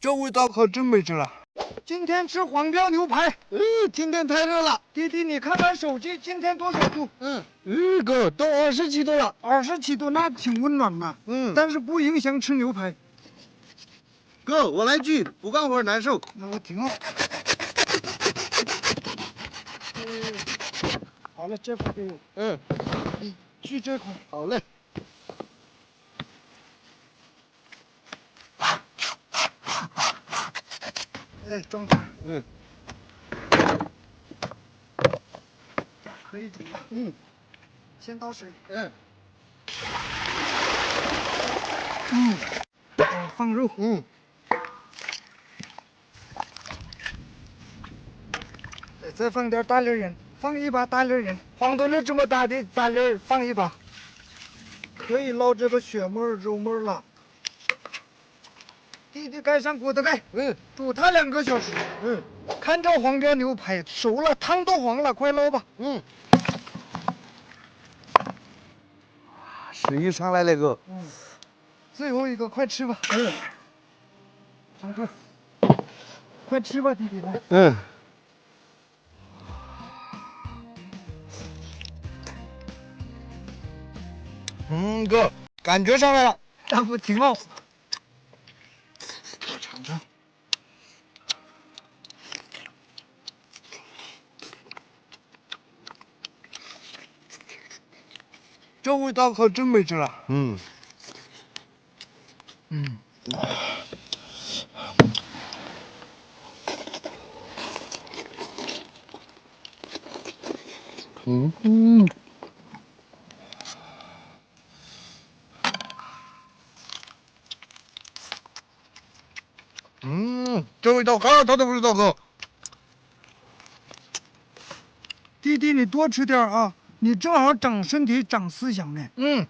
这味道可真没劲了。今天吃黄标牛排。嗯，今天太热了。弟弟，你看看手机，今天多少度？嗯，嗯哥，都二十七度了。二十七度，那挺温暖嘛。嗯，但是不影响吃牛排。哥，我来锯，不干活难受。那我停了。嗯，好了，这块给我。嗯，锯这块。好嘞。哎，装这儿。嗯，可以煮了。嗯，先倒水。嗯，嗯，哦放肉。嗯，再再放点大粒盐，放一把大粒盐，黄豆粒这么大的大粒儿放一把，可以捞这个血沫儿肉沫儿了。弟弟盖上锅的盖，嗯，煮它两个小时。嗯，看这黄标牛排熟了，汤都黄了，快捞吧。嗯。十一上来了，个。嗯，最后一个，快吃吧。嗯，上桌，快吃吧，弟弟来。嗯。嗯，哥，感觉上来了。那不挺好？这味道可真没劲了。嗯。嗯。嗯嗯。嗯，这味道好，他都不知道哥。弟弟，你多吃点啊，你正好长身体、长思想呢。嗯，